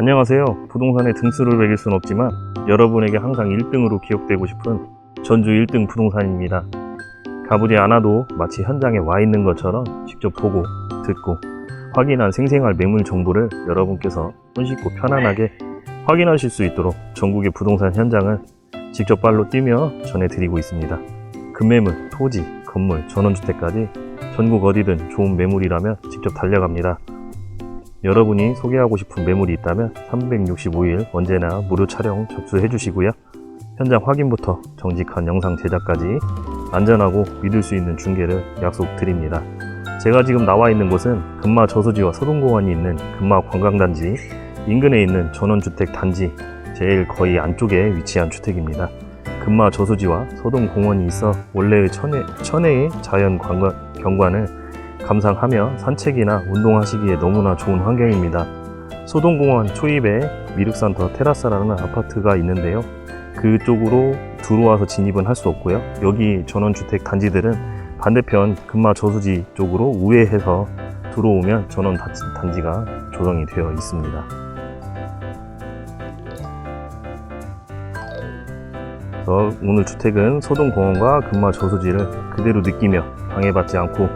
안녕하세요. 부동산에 등수를 매길 순 없지만 여러분에게 항상 1등으로 기억되고 싶은 전주 1등 부동산입니다. 가보지 않아도 마치 현장에 와 있는 것처럼 직접 보고 듣고 확인한 생생할 매물 정보를 여러분께서 손쉽고 편안하게 확인하실 수 있도록 전국의 부동산 현장을 직접 발로 뛰며 전해드리고 있습니다. 급매물, 토지, 건물, 전원주택까지 전국 어디든 좋은 매물이라면 직접 달려갑니다. 여러분이 소개하고 싶은 매물이 있다면 365일 언제나 무료 촬영 접수해 주시고요. 현장 확인부터 정직한 영상 제작까지 안전하고 믿을 수 있는 중계를 약속드립니다. 제가 지금 나와 있는 곳은 금마 저수지와 서동공원이 있는 금마 관광단지 인근에 있는 전원주택 단지 제일 거의 안쪽에 위치한 주택입니다. 금마 저수지와 서동공원이 있어 원래의 천혜, 천혜의 자연 관광, 경관을 감상하며 산책이나 운동하시기에 너무나 좋은 환경입니다. 소동공원 초입에 미륵산터 테라스라는 아파트가 있는데요. 그쪽으로 들어와서 진입은 할 수 없고요. 여기 전원주택 단지들은 반대편 금마 저수지 쪽으로 우회해서 들어오면 전원 단지- 단지가 조성이 되어 있습니다. 오늘 주택은 소동공원과 금마 저수지를 그대로 느끼며 방해받지 않고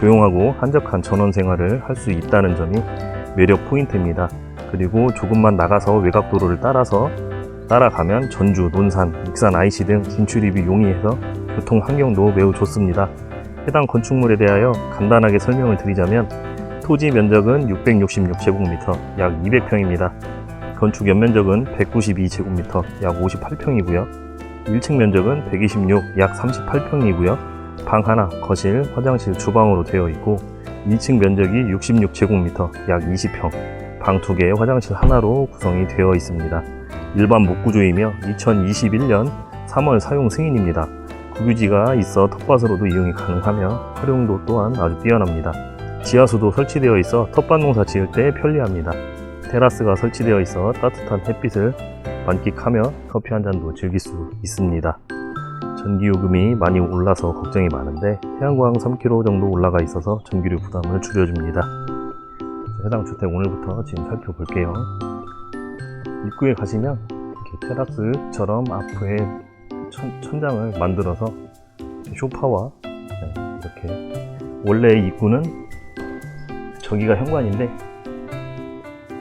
조용하고 한적한 전원 생활을 할 수 있다는 점이 매력 포인트입니다. 그리고 조금만 나가서 외곽도로를 따라서 따라가면 전주, 논산, 익산 IC 등 진출입이 용이해서 교통 환경도 매우 좋습니다. 해당 건축물에 대하여 간단하게 설명을 드리자면 토지 면적은 666제곱미터, 약 200평입니다. 건축 연면적은 192제곱미터, 약 58평이고요. 1층 면적은 126, 약 38평이고요. 방 하나, 거실, 화장실, 주방으로 되어 있고 2층 면적이 66제곱미터, 약 20평, 방 2개, 화장실 하나로 구성이 되어 있습니다. 일반 목구조이며 2021년 3월 사용 승인입니다. 국유지가 있어 텃밭으로도 이용이 가능하며 활용도 또한 아주 뛰어납니다. 지하수도 설치되어 있어 텃밭 농사 지을 때 편리합니다. 테라스가 설치되어 있어 따뜻한 햇빛을 만끽하며 커피 한 잔도 즐길 수 있습니다. 전기요금이 많이 올라서 걱정이 많은데 태양광 3kg 정도 올라가 있어서 전기료 부담을 줄여줍니다. 해당 주택 오늘부터 지금 살펴볼게요. 입구에 가시면 이렇게 테라스처럼 앞에 천, 천장을 만들어서 쇼파와 네, 이렇게 원래 입구는 저기가 현관인데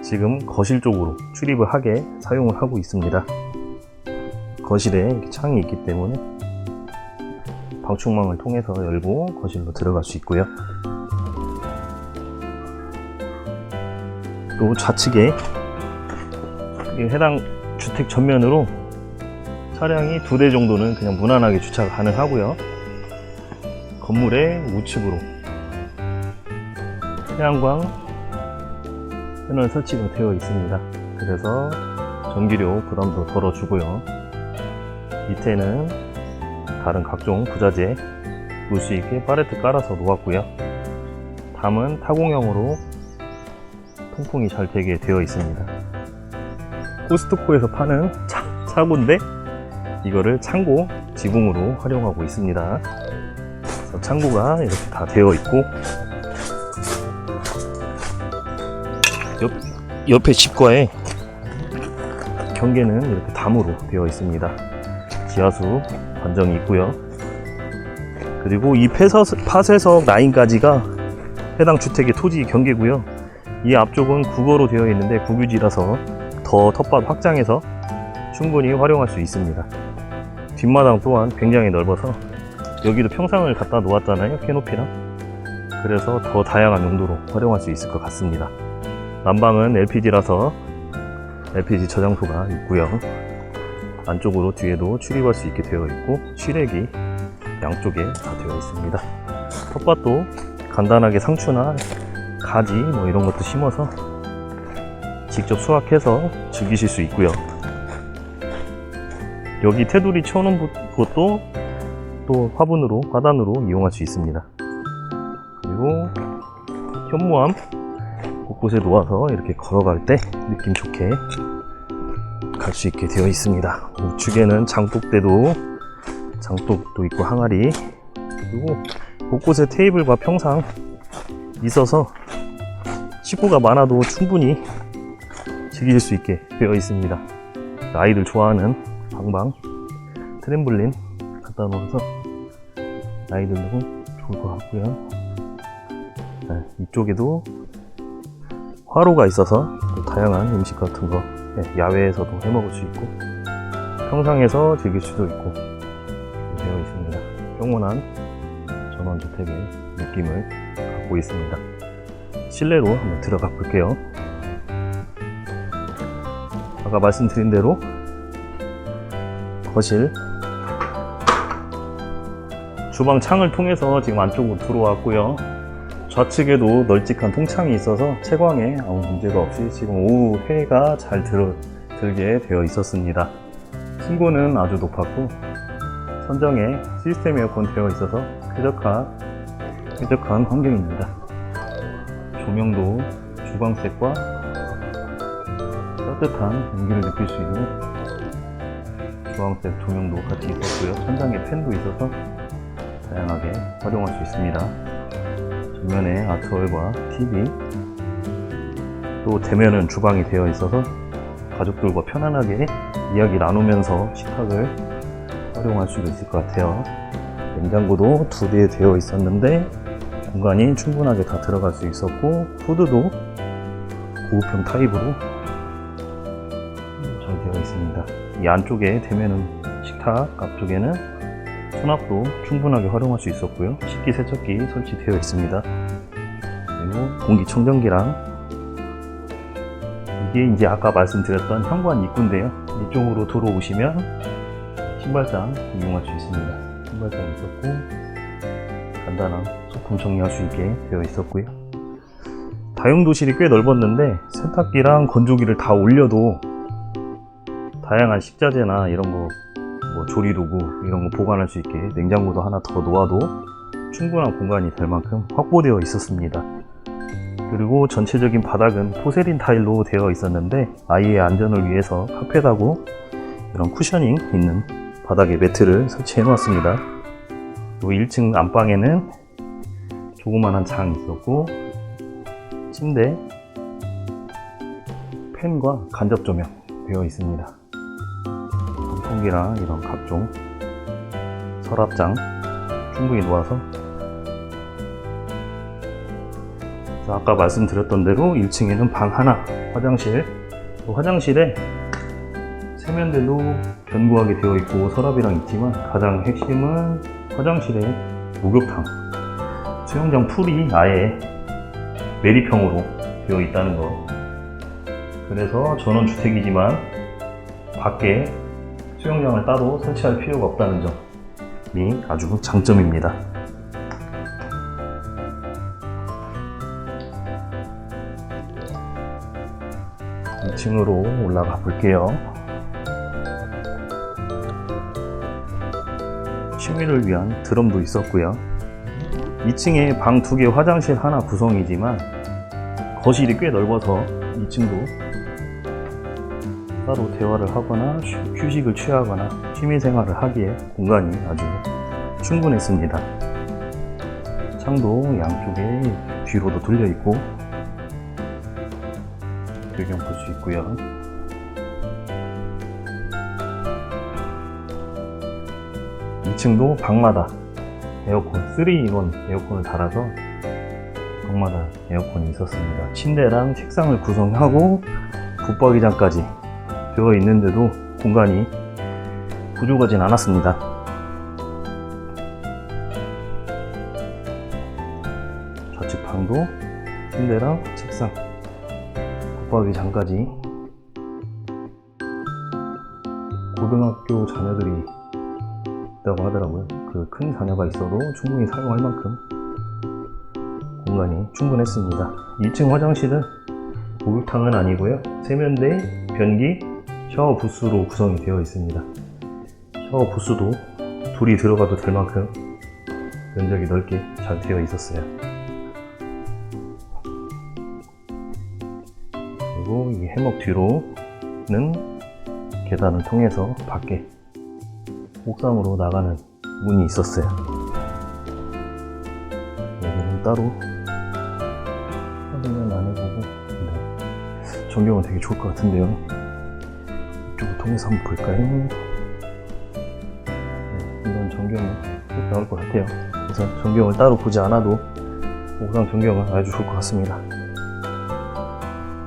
지금 거실 쪽으로 출입을 하게 사용을 하고 있습니다. 거실에 창이 있기 때문에 방충망을 통해서 열고 거실로 들어갈 수 있고요. 또 좌측에 이 해당 주택 전면으로 차량이 두 대 정도는 그냥 무난하게 주차가 가능하고요. 건물의 우측으로 태양광 패널 설치가 되어 있습니다. 그래서 전기료 부담도 덜어주고요. 밑에는 다른 각종 부자재 놓을 수 있게 팔레트 깔아서 놓았고요. 담은 타공형으로 통풍이 잘 되게 되어 있습니다. 코스트코에서 파는 차, 차고인데 이거를 창고 지붕으로 활용하고 있습니다. 창고가 이렇게 다 되어 있고 옆, 옆에 집과의 경계는 이렇게 담으로 되어 있습니다. 지하수 관정이 있고요. 그리고 이 파쇄석 라인까지가 해당 주택의 토지 경계고요. 이 앞쪽은 국어로 되어 있는데 국유지라서 더 텃밭 확장해서 충분히 활용할 수 있습니다. 뒷마당 또한 굉장히 넓어서 여기도 평상을 갖다 놓았잖아요. 캐노피랑. 그래서 더 다양한 용도로 활용할 수 있을 것 같습니다. 난방은 LPG라서 LPG 저장소가 있고요. 안쪽으로 뒤에도 출입할 수 있게 되어 있고 실외기 양쪽에 다 되어 있습니다. 텃밭도 간단하게 상추나 가지 뭐 이런 것도 심어서 직접 수확해서 즐기실 수 있고요. 여기 테두리 쳐놓은 곳도 또 화분으로 화단으로 이용할 수 있습니다. 그리고 현무암 곳곳에 놓아서 이렇게 걸어갈 때 느낌 좋게 갈 수 있게 되어 있습니다. 우측에는 장독대도 장독도 있고 항아리 그리고 곳곳에 테이블과 평상 있어서 식구가 많아도 충분히 즐길 수 있게 되어 있습니다. 아이들 좋아하는 방방 트램블린 갖다 놓아서 아이들도 좋을 것 같고요. 네, 이쪽에도 화로가 있어서 또 다양한 음식 같은 거 네, 야외에서도 해 먹을 수 있고 평상에서 즐길 수도 있고 되어 있습니다. 평온한 전원주택의 느낌을 갖고 있습니다. 실내로 한번 들어가 볼게요. 아까 말씀드린 대로 거실 주방 창을 통해서 지금 안쪽으로 들어왔고요. 좌측에도 널찍한 통창이 있어서 채광에 아무 문제가 없이 지금 오후 해가 잘 들, 들게 되어 있었습니다. 층고는 아주 높았고 선정에 시스템 에어컨 되어 있어서 쾌적한, 쾌적한 환경입니다. 조명도 주광색과 따뜻한 온기를 느낄 수 있는 주황색 조명도 같이 있었고요. 천장에 팬도 있어서 다양하게 활용할 수 있습니다. 전면에 아트월과 TV 또 대면은 주방이 되어 있어서 가족들과 편안하게 이야기 나누면서 식탁을 활용할 수도 있을 것 같아요. 냉장고도 두 대 되어 있었는데 공간이 충분하게 다 들어갈 수 있었고 후드도 고급형 타입으로 잘 되어 있습니다. 이 안쪽에 대면은 식탁 앞쪽에는 수납도 충분하게 활용할 수 있었고요. 식기 세척기 설치되어 있습니다. 그리고 공기청정기랑 이게 이제 아까 말씀드렸던 현관 입구인데요. 이쪽으로 들어오시면 신발장 이용할 수 있습니다. 신발장 있었고 간단한 소품 정리할 수 있게 되어 있었고요. 다용도실이 꽤 넓었는데 세탁기랑 건조기를 다 올려도 다양한 식자재나 이런 거, 뭐 조리도구 이런 거 보관할 수 있게 냉장고도 하나 더 놓아도 충분한 공간이 될 만큼 확보되어 있었습니다. 그리고 전체적인 바닥은 포세린 타일로 되어 있었는데 아이의 안전을 위해서 카펫하고 이런 쿠셔닝 있는 바닥에 매트를 설치해 놓았습니다. 또 1층 안방에는 조그만한 장 있었고 침대, 팬과 간접 조명 되어 있습니다. 선풍기랑 이런 각종 서랍장 충분히 놓아서. 아까 말씀드렸던 대로 1층에는 방 하나, 화장실. 또 화장실에 세면대도 견고하게 되어 있고 서랍이랑 있지만 가장 핵심은 화장실에 목욕탕. 수영장 풀이 아예 매립형으로 되어 있다는 거. 그래서 전원주택이지만 밖에 수영장을 따로 설치할 필요가 없다는 점이 아주 장점입니다. 이층으로 올라가 볼게요. 취미를 위한 드럼도 있었고요. 2층에 방두 개, 화장실 하나 구성이지만 거실이 꽤 넓어서 2층도 따로 대화를 하거나 휴- 휴식을 취하거나 취미 생활을 하기에 공간이 아주 충분했습니다. 창도 양쪽에 뒤로도 뚫려 있고 배경 볼 수 있고요. 이층도 방마다 에어컨 3-in-1 에어컨을 달아서 방마다 에어컨이 있었습니다. 침대랑 책상을 구성하고 붙박이장까지 되어 있는데도 공간이 부족하진 않았습니다. 좌측 방도 침대랑 책상, 붙박이 장까지 고등학교 자녀들이 있다고 하더라고요. 그 큰 자녀가 있어도 충분히 사용할 만큼 공간이 충분했습니다. 2층 화장실은 목욕탕은 아니고요. 세면대, 변기, 샤워 부스로 구성이 되어 있습니다. 샤워 부스도 둘이 들어가도 될 만큼 면적이 넓게 잘 되어 있었어요. 그리고 이 해먹 뒤로는 계단을 통해서 밖에 옥상으로 나가는 문이 있었어요. 여기는 따로 확인은 안 해보고 네. 전경은 되게 좋을 것 같은데요. 통해서 한번 볼까요? 네, 이런 전경은 꼭 나올 것 같아요. 그래서 전경을 따로 보지 않아도 옥상 전경은 아주 좋을 것 같습니다.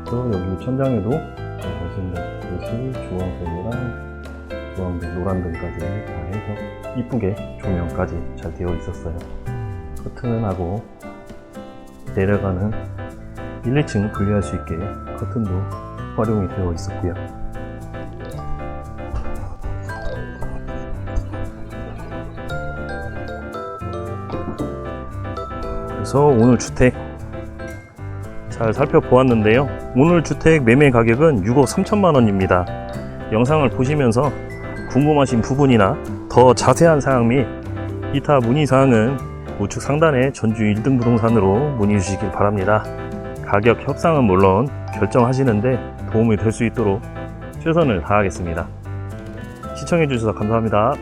또 여기 천장에도 보시는 듯이 주황색이랑 주황색, 노란등까지 다 해서 이쁘게 조명까지 잘 되어 있었어요. 커튼하고 내려가는 1, 2층 분리할 수 있게 커튼도 활용이 되어 있었고요. 그래서 오늘 주택 잘 살펴보았는데요. 오늘 주택 매매 가격은 6억 3천만 원입니다. 영상을 보시면서 궁금하신 부분이나 더 자세한 사항 및 기타 문의 사항은 우측 상단의 전주 1등 부동산으로 문의 주시길 바랍니다. 가격 협상은 물론 결정하시는데 도움이 될 수 있도록 최선을 다하겠습니다. 시청해 주셔서 감사합니다.